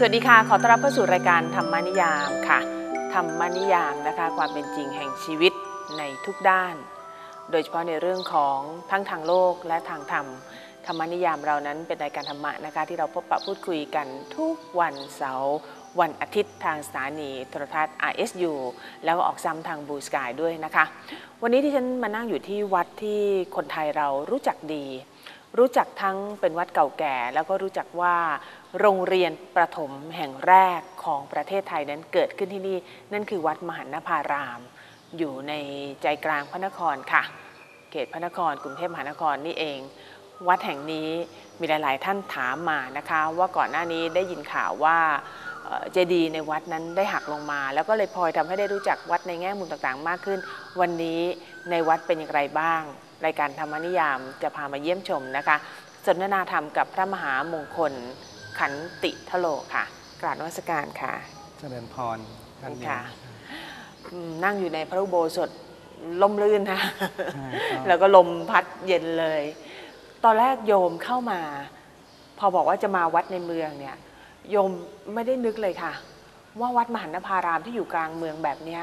สวัสดีค่ะ ขอต้อนรับเข้าสู่รายการธรรมนิยามค่ะ ธรรมนิยามนะคะ ความเป็นจริงแห่งชีวิตในทุกด้าน โดยเฉพาะในเรื่องของทั้งทางโลกและทางธรรม ธรรมนิยามเรานั้นเป็นรายการธรรมะนะคะ ที่เราพบปะพูดคุยกันทุกวันเสาร์วันอาทิตย์ทางสถานีโทรทัศน์ RSU แล้วก็ออกซ้ำทางบูสกายด้วยนะคะ วันนี้ที่ฉันมานั่งอยู่ที่วัดที่คนไทยเรารู้จักดี รู้จักทั้งเป็นวัดเก่าแก่ แล้วก็รู้จักว่าโรงเรียนประถมแห่งแรกของประเทศไทยนั้นเกิดขึ้นที่นี่ นั่นคือวัดมหันนภาราม อยู่ในใจกลางพระนครค่ะ เขตพระนครกรุงเทพมหานครนี่เอง วัดแห่งนี้มีหลาย ๆ ท่านถามมานะคะ ว่าก่อนหน้านี้ได้ยินข่าวว่า เจดีย์ในวัดนั้นได้หักลงมา แล้วก็เลยพลอยทำให้ได้รู้จักวัดในแง่มุมต่างๆ มากขึ้น วันนี้ในวัดเป็นอย่างไรบ้าง รายการธรรมนิยามจะพามาเยี่ยมชมนะคะ สนทนาธรรมกับพระมหามงคลขันติทโลค่ะ กราบนวัสการค่ะ เจริญพรท่านค่ะอืมนั่งอยู่ในพระอุโบสถลมลื่นนะใช่แล้ก็วก็ลมพัดเย็นเลย ตอนแรกโยมเข้ามา พอบอกว่าจะมาวัดในเมืองเนี่ย โยมไม่ได้นึกเลยค่ะ ว่าวัดมหันนภารามที่อยู่กลางเมืองแบบเนี้ย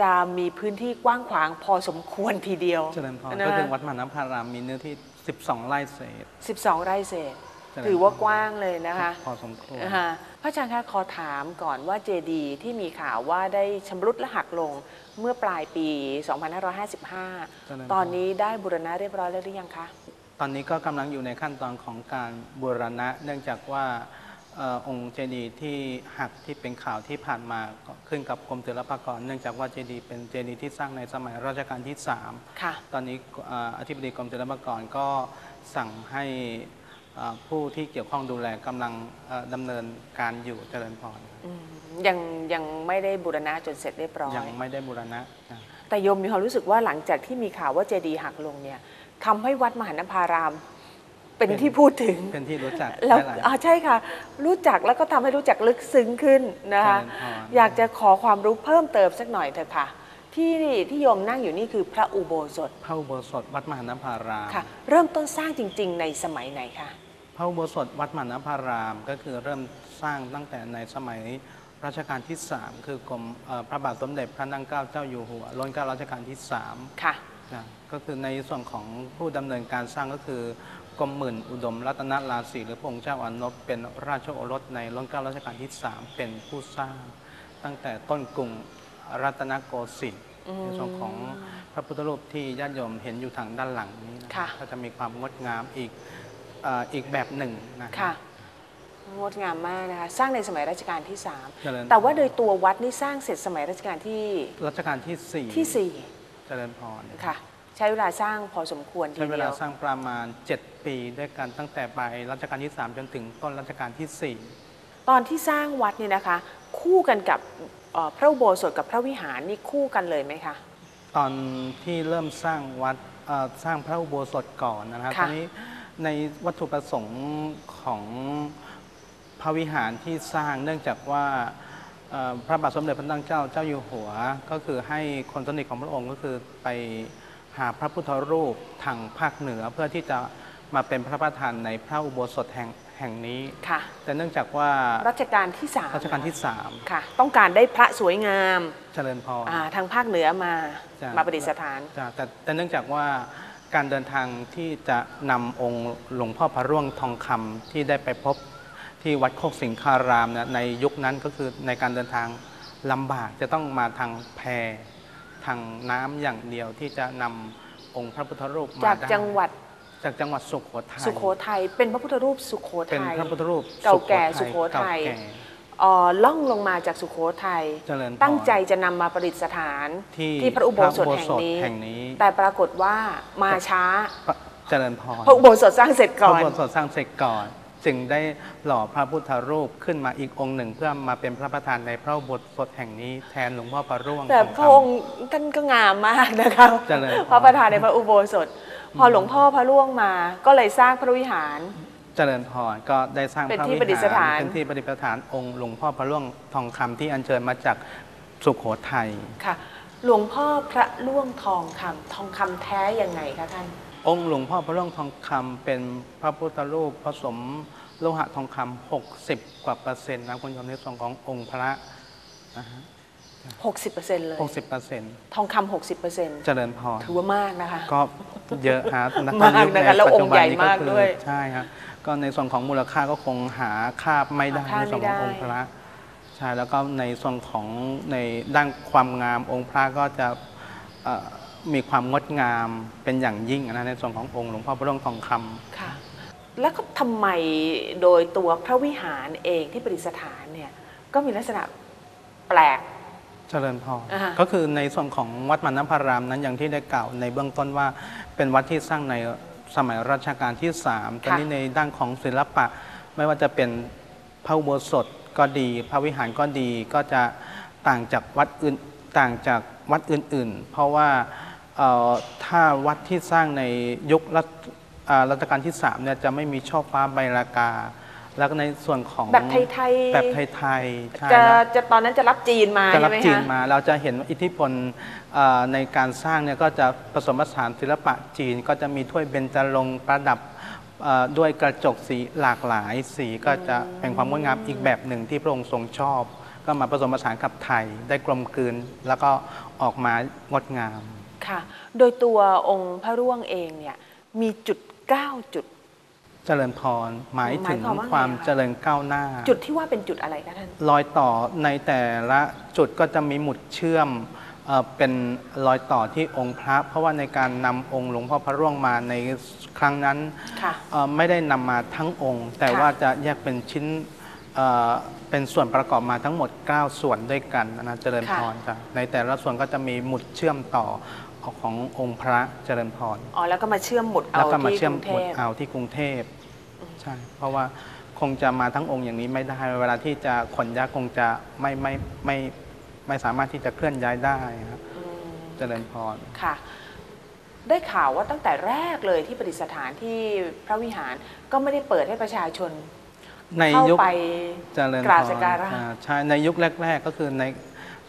จะมีพื้นที่กว้างขวางพอสมควรทีเดียวเจริญพรนะก็คือวัดมหานพารามมีเนื้อที่ 12 ไร่เศษ 12 ไร่เศษเจริญถือว่ากว้างเลยนะคะ พอสมควรอ่าฮะพระอาจารย์คะขอถามก่อนว่าเจดีย์ที่มีข่าวว่าได้ชำรุดและหักลงเมื่อปลายปี 2555 ตอนนี้ได้บุรณะเรียบร้อยแล้วหรือยังคะ ตอนนี้ก็กำลังอยู่ในขั้นตอนของการบูรณะ เนื่องจากว่าเอ่อองค์เจดีย์ที่หักที่เป็นข่าวที่ผ่านมาก็ขึ้นกับกรมศิลปากร เนื่องจากว่าเจดีย์เป็นเจดีย์ที่สร้างในสมัยรัชกาลที่3ค่ะตอนนี้เอ่ออธิบดีกรมศิลปากรก็สั่งให้เอ่อผู้ที่เกี่ยวข้องดูแลกำลังเอ่อดำเนินการอยู่เจริญพรอืมยังยังไม่ได้บูรณะจนเสร็จเรียบร้อย ยังไม่ได้บูรณะนะแต่โยมมีความรู้สึกว่าหลังจากที่มีข่าวว่าเจดีย์หักลงเนี่ยทำให้วัดมหันนภาราม เป็นที่พูดถึงเป็นที่รู้จักแล้วหลายอ่าใช่ค่ะ รู้จักแล้วก็ทำให้รู้จักลึกซึ้งขึ้นนะคะเจริญพรอยากจะขอความรู้เพิ่มเติมสักหน่อยเถอะค่ะ ที่ที่โยมนั่งอยู่นี่คือพระอุโบสถ พระอุโบสถวัดมหานภารามค่ะ เริ่มต้นสร้างจริง ๆ ในสมัยไหนคะพระอุโบสถวัดมหานภารามก็คือเริ่มสร้างตั้งแต่ในสมัยรัชกาลที่ 3 คือกรมเอ่อพระบาทสมเด็จพระนั่งเกล้าเจ้าอยู่หัวรัชกาลรัชกาลที่3ค่ะนะก็คือในส่วนของผู้ดำเนินการสร้างก็คือ กรมหมื่นอุดมรัตนราศีหรือพระองค์เจ้าอานพเป็นราชโอรสในรัชกาลรัชกาลที่3เป็นผู้สร้าง ตั้งแต่ต้นกรุงรัตนโกสินทร์อืมในส่วนของพระพุทธรูปที่ญาติโยมเห็นอยู่ทางด้านหลังนี้นะค่ะ ก็จะมีความงดงามอีกเอ่ออีกแบบหนึ่งนะค่ะ งดงามมากนะคะ สร้างในสมัยรัชกาลที่ เจริญ3 แต่ว่าโดยตัววัดนี่สร้างเสร็จสมัยรัชกาลที่รัชกาลที่สี่ที่เจริญพร4ค่ะ ใช้เวลาสร้างพอสมควรทีใช้เวเดีลาย วสร้างประมาณ 7 ปีด้วยกันตั้งแต่ปลายรัชกาลที่ 3 จนถึงต้นรัชกาลที่ ตอนที่สร้างวัดเนี่ยนะคะ คู่กันกับเอ่อพระอุโบสถกับพระวิหารนี่คู่กันเลยไหมคะ 4 ตอนที่เริ่มสร้างวัดเอ่อสร้างพระอุโบสถก่อนนะครับค่ะ ทีนี้ในวัตถุประสงค์ของพระวิหารที่สร้างเนื่องจากว่าเอ่อพระบาทสมเด็จพระนั่งเจ้าเจ้าอยู่หัว ก็คือให้คนสนิทของพระองค์ก็คือไป หาพระพุทธรูปทางภาคเหนือเพื่อที่จะมาเป็นพระประธานในพระอุโบสถแห่งแห่งนี้ ค่ะ แต่เนื่องจากว่ารัชกาลที่3รัชกาลที่ค่ะ ต้องการได้พระสวยงาม3เจริญพรอ่าทางภาคเหนือมาจ้ะมาประดิษฐาน จ้ะแต่แต่เนื่องจากว่าการเดินทางที่จะนำองค์หลวงพ่อพระร่วงทองคำที่ได้ไปพบที่วัดโคกสิงคารามเนี่ยในยุคนั้นก็คือในการเดินทางลำบากจะต้องมาทางแพ ทางน้ำอย่างเดียวที่จะนำองค์พระพุทธรูปมาจากได้จังหวัดจากจังหวัดสุโขทัยสุโขทัยเป็นพระพุทธรูปสุโขเป็นทัยพระพุทธรูปเก่าแก่สุโขทัยเก่าแก่เอ่อล่องลงมาจากสุโขทัยเจริญพรตั้งใจจะนำมาประดิษฐานที่พระอุโบสถแห่งนี้แห่งนี้ แต่ปรากฏว่ามาช้าเจริญพรพระอุโบสถสร้างเสร็จพก่ระอนอุโบสถสร้างเสร็จก่อน จึงได้หล่อพระพุทธรูปขึ้นมาอีกองค์หนึ่ง เพื่อมาเป็นพระประธานในพระอุโบสถแห่งนี้แทนหลวงพ่อพระร่วงแต่ทพระองค์ท่านก็งามมากนะคะเจริญพรพระประธานในพระอุโบสถ พอหลวงพ่อพระร่วงมาก็เลยสร้างพระวิหารเจริญพรก็ได้สร้างเป็นพระที่วิประดิษฐานเป็นที่ประดิษฐานองค์หลวงพ่อพระร่วงทองคำที่อัญเชิญมาจากสุโขทัยค่ะ หลวงพ่อพระร่วงทองคำทองคำแท้ยังไงคะท่าน องค์หลวงพ่อพระร่วงทองคำเป็นพระพุทธรูปผสมโลหะทองคำ60 กว่าเปอร์เซ็นต์นะคุณโยมในส่วนขององค์พระนะฮะ60%เลย60เปอร์เซ็นต์ทองคำ60%เจริญพรถือว่ามากนะคะ ก็เยอะฮะณมากนะคะแล้วปัจจุบัองค์ใหญ่มากคือด้วยใช่ครับก็ในส่วนของมูลค่าก็คงหาค่าไม่ได้หาค่าในส่วนของไม่ได้องค์พระใช่แล้วก็ในส่วนของในด้านความงามองค์พระก็จะเอ่อ มีความงดงามเป็นอย่างยิ่งนะในส่วนขององค์หลวงพ่อพระร่วงทองคำค่ะ แล้วก็ทำไมโดยตัวพระวิหารเองที่ประดิษฐานเนี่ยก็มีลักษณะแปลกเจริญพรอ่าฮะก็คือในส่วนของวัดมานพารามนั้นอย่างที่ได้กล่าวในเบื้องต้นว่าเป็นวัดที่สร้างในสมัยรัชกาลที่3ตอนนี้ในด้านของศิลปะ ไม่ว่าจะเป็นพระอุโบสถก็ดี พระวิหารก็ดีก็จะต่างจากวัดอื่นต่างจากวัดอื่น ๆ เพราะว่าเอ่อ ถ้าวัดที่สร้างในยุครัชอ่ารัชกาลที่3เนี่ยจะไม่มีช่อฟ้าใบลากา แล้วก็ในส่วนของแบบไทยๆแบบไทยๆใช่จะแล้วจะตอนนั้นจะรับจีนมาจะรับใช่ไหมจีนคะมา เราจะเห็นอิทธิพลเอ่อในการสร้างเนี่ยก็จะผสมผสานศิลปะจีน ก็จะมีถ้วยเบญจรงค์ประดับเอ่อด้วยกระจกสีหลากหลายสีก็จะเป็นความงดงามอีกแบบหนึ่งที่พระองค์ทรงชอบ ก็มาผสมผสานกับไทยได้กลมกลืนแล้วก็ออกมางดงาม ค่ะ โดยตัวองค์พระร่วงเองเนี่ยมีจุด 9 จุด เจริญพรหมายถึงหมายความว่าไงความอะคะ เจริญก้าวหน้า จุดที่ว่าเป็นจุดอะไรคะท่าน รอยต่อในแต่ละจุดก็จะมีหมุดเชื่อมเอ่อเป็นรอยต่อที่องค์พระ เพราะว่าในการนำองค์หลวงพ่อพระร่วงมาในครั้งนั้นค่ะ เอ่อไม่ได้นำมาทั้งองค์ แต่ค่ะ ว่าจะแยกเป็นชิ้นเอ่อเป็นส่วนประกอบมาทั้งหมด 9 ส่วนด้วยกันนะเจริญพรจ้ะในแต่ละส่วนก็จะมีหมุดเชื่อมต่อ ขององค์พระเจริญพรอ๋อแล้วก็มาเชื่อมหมุดแล้วเอาก็มาที่เชื่กอมรุงเทหมุดพเอาที่กรุงเทพใช่เพราะว่าคงจะมาทั้งองค์อย่างนี้ไม่ได้ เวลาที่จะขนย้ายคงจะไม่ไม่ไม่ไม่สามารถที่จะเคลื่อนย้ายได้ครับอืมเจริญพร ค่ะ ได้ข่าวว่าตั้งแต่แรกเลยที่ประดิษฐานที่พระวิหารก็ไม่ได้เปิดให้ประชาชนในเข้ายุค ไป เจริญกราบพสักการะ อ่าใช่ในยุคแรก ๆ ก็คือใน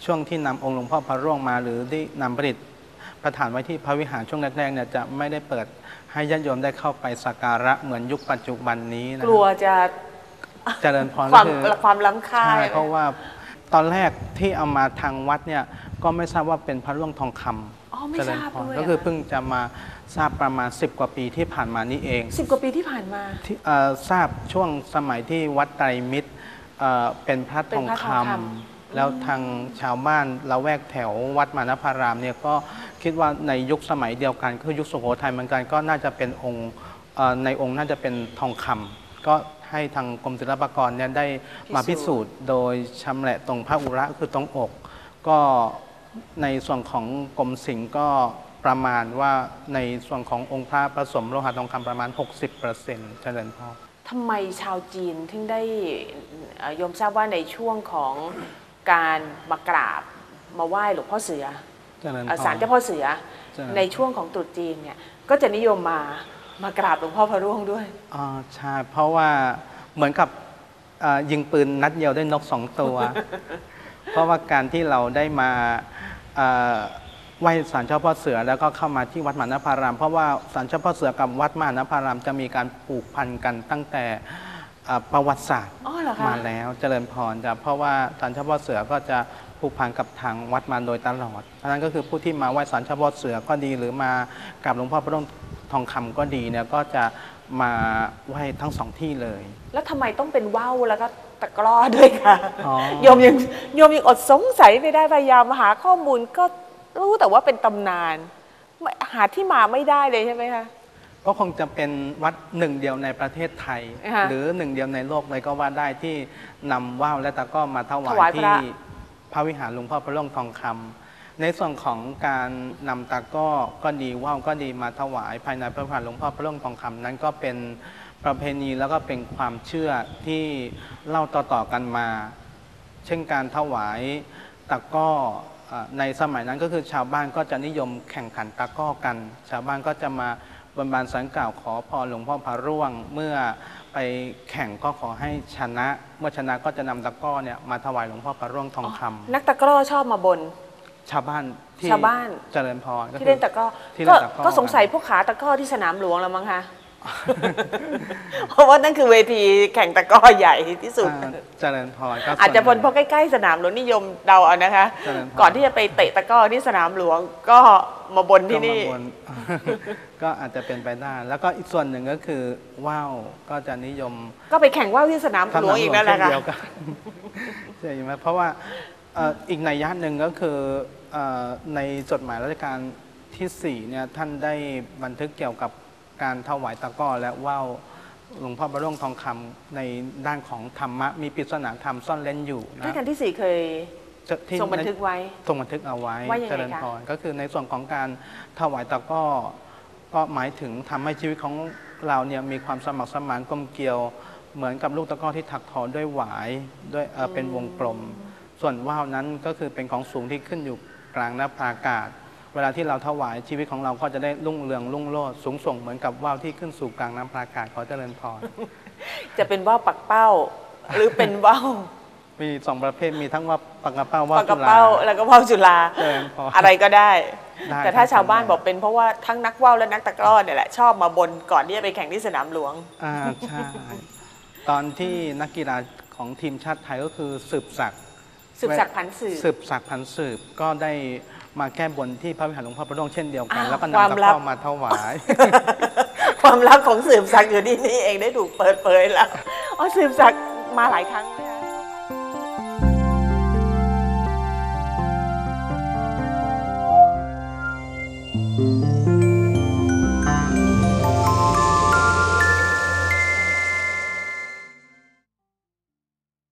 ช่วงที่นำองค์หลวงพ่อพระร่วงมา หรือที่นำประดิษฐ์ ประฐานไว้ที่พระวิหารช่วงแรกๆเนี่ยจะไม่ได้เปิดให้ญาติโยมได้เข้าไปสักการะเหมือนยุคปัจจุบันนี้นะกลัวจะเจริญพรความก็คือความล้ำค่าใช่ไหมเพราะว่าตอนแรกที่เอามาทางวัดเนี่ยก็ไม่ทราบว่าเป็นพระร่วงทองคำอ๋อไม่เจทริญราบพรด้วยก็คือหรเพิ่งจะมาทราบประมาณ 10 กว่าปีที่ผ่านมานี้เองสิบกว่าปีที่ผ่านมาที่เอ่อทราบช่วงสมัยที่วัดไตรมิตรเอ่อเป็นพระทองเป็นพระคทองคำ แล้วทางชาวบ้านละแวกแถววัดมานพารามเนี่ยก็คิดว่าในยุคสมัยเดียวกัน คือยุคสุโขทัยเหมือนกันก็น่าจะเป็นองค์ในองค์น่าจะเป็นทองคำก็ให้ทางกรมศิลปากรเนี่ยได้มาพิสูจน์โดยชำแหละตรงพระอุระคือตรงอก ก็ในส่วนของกรมศิลป์ก็ประมาณว่าในส่วนขององค์พระผสมโลหะทองคำประมาณ 60%เซ็นต์เจริญพรทำไมชาวจีนถึงได้เอ่อโยมทราบว่าในช่วงของ การมากราบมาไหว้หลวงพ่อเสือเจริญพเอ่อรศาลเจ้าพ่อเสือเจริญในช่วงของตรุษจีนเนี่ยก็จะนิยมมามากราบหลวงพ่อพระร่วงด้วย อ๋อใช่เพราะว่าเหมือนกับเอ่อยิงปืนนัดเดียวได้นกสองตัว เพราะว่าการที่เราได้มาเอ่อไหว้ศาลเจ้าพ่อเสือแล้วก็เข้ามาที่วัดมหานพาราม เพราะว่าศาลเจ้าพ่อเสือกับวัดมหานพารามจะมีการผูกพันกันตั้งแต่เอ่อประวัติศาสตร์อ๋อเหรอคะ มาแล้วเจริญพรจ้ะเพราะว่าศาลเจ้าพ่อเสือก็จะผูกพันกับทางวัดมาโดยตลอดเพราะฉะนั้นก็คือผู้ที่มาไหว้ศาลเจ้าพ่อเสือก็ดีหรือมากับหลวงพ่อพระร่วงทองคำก็ดีเนี่ยก็จะมาไหว้ทั้งสองที่เลย แล้วทำไมต้องเป็นว่าวแล้วก็ตะกร้อด้วยคะอ๋อ โยมยังโยมยังอดสงสัยไม่ได้พยายามหาข้อมูลก็รู้แต่ว่าเป็นตำนานไม่หาที่มาไม่ได้เลยใช่ไหมคะ ก็คงจะเป็นวัดหนึ่งเดียวในประเทศไทยค่ะหรือหนึ่งเดียวในโลกเลยก็ว่าได้ที่นำว่าวและตะกร้อมาถวาถยวายพระ ที่พระวิหารหลวงพ่อพระร่วงทองคำในส่วนของการนำตะกร้อก็ดีว่าวก็ดีมาถวายภายในพระวิหารหลวงพ่อพระร่วงทองคำนั้นก็เป็นประเพณีแล้วก็เป็นความเชื่อที่เล่าต่อๆกันมา เช่นการถวายตะกร้อเอ่อในสมัยนั้นก็คือชาวบ้านก็จะนิยมแข่งขันตะกร้อกัน ชาวบ้านก็จะมา บนบานสังกล่าวขอพรหลวงพ่อพระร่วง เมื่อไปแข่งก็ขอให้ชนะ เมื่อชนะก็จะนำตะกร้อเนี่ยมาถวายหลวงพ่อพระร่วงทองคำนักตะกร้อชอบมาบน ชาวบ้านที่ชาวบ้าน เจริญพรก็ที่คือ เล่นตะกร้อที่เล่ก็นตะกร้อก็สงสัยพวกขาตะกร้อที่สนามหลวงแล้วมั้งคะ เพราะว่านั่นคือเวทีแข่งตะกร้อใหญ่ที่สุด อ่าเจริญพรก็ส่วนอาจจะเป็นเพหนึ่ราะใกล้ๆสนามหลวงนิยมเดาเอานะคะ เจริญพรก่อนที่จะไปเตะตะกร้อที่สนามหลวงก็มาบนงที่นี่ ก็มาบก็อาจจะเป็นไปได้ แล้วก็อีกส่วนหนึ่งก็คือว่าวก็จะนิยม ก็ไปแข่งว่าวที่สนามหลวงอีกนั่นแหละเช่ค่ะเดียวกันใช่ไหมเพราะว่าเอ่ออีกในยยะหนึ่งก็คือเอ่อในจดหมายราชการที่4เนี่ยท่านได้บันทึกเกี่ยวกับ การถวายตะกร้อและว่าวหลวงพ่อบรมทองคำในด้านของธรรมะมีปริศนาธรรมซ่อนเล่นอยู่นะที่กันที่สี่เคยจะที่ทรงบันทึกไว้ทรงบันทึกเอาไว้ว่ายังไงเจริญคะพรก็คือในส่วนของการถวายตะกร้อก็หมายถึงทำให้ชีวิตของเราเนี่ยมีความสมัครสมานกลมเกลียว เหมือนกับลูกตะกร้อที่ถักทอด้วยหวายด้วยเอ่อเป็นวงกลม ส่วนว่าวนั้นก็คือเป็นของสูงที่ขึ้นอยู่กลางหน้าอากาศ เวลาที่เราถวายชีวิตของเราก็จะได้รุ่งเรืองรุ่งโรจน์สูงส่งเหมือนกับว่าวที่ขึ้นสู่กลางน้ำอากาศขอเจริญพรจะเป็นว่าวปักเป้า หรือเป็นว่าวมีสองประเภทมีทั้งว่าปากกระเป้าว่าปากกจุระฬาเป้าแล้วก็ว่าวจุฬาเจริญพรอะไรก็ได้ได้แต่ถ้าครับชาวบ้านบอกเป็นเพราะว่าทั้งนักว่าวและนักตะกร้อเนี่ยแหละชอบมาบนก่อนที่จะไปแข่งที่สนามหลวงอ่าใช่ตอนที่นักกีฬาของทีมชาติไทยก็คือสืบศักดิ์สืบศักดิ์พันธุ์สืบสืบศักดิ์พันธุ์สืบก็ได้ มาแก้บนที่พระวิหารหลวงพ่อพระโดงเช่นเดียวกัน อ้าวแล้วก็ความนำตะลักบร้อมาถวาย ความลับของสืบศักดิ์อยู่ที่นี่เองได้ถูกเปิดเผยแล้ว อ๋อสืบศักดิ์มาหลายครั้งนะคะ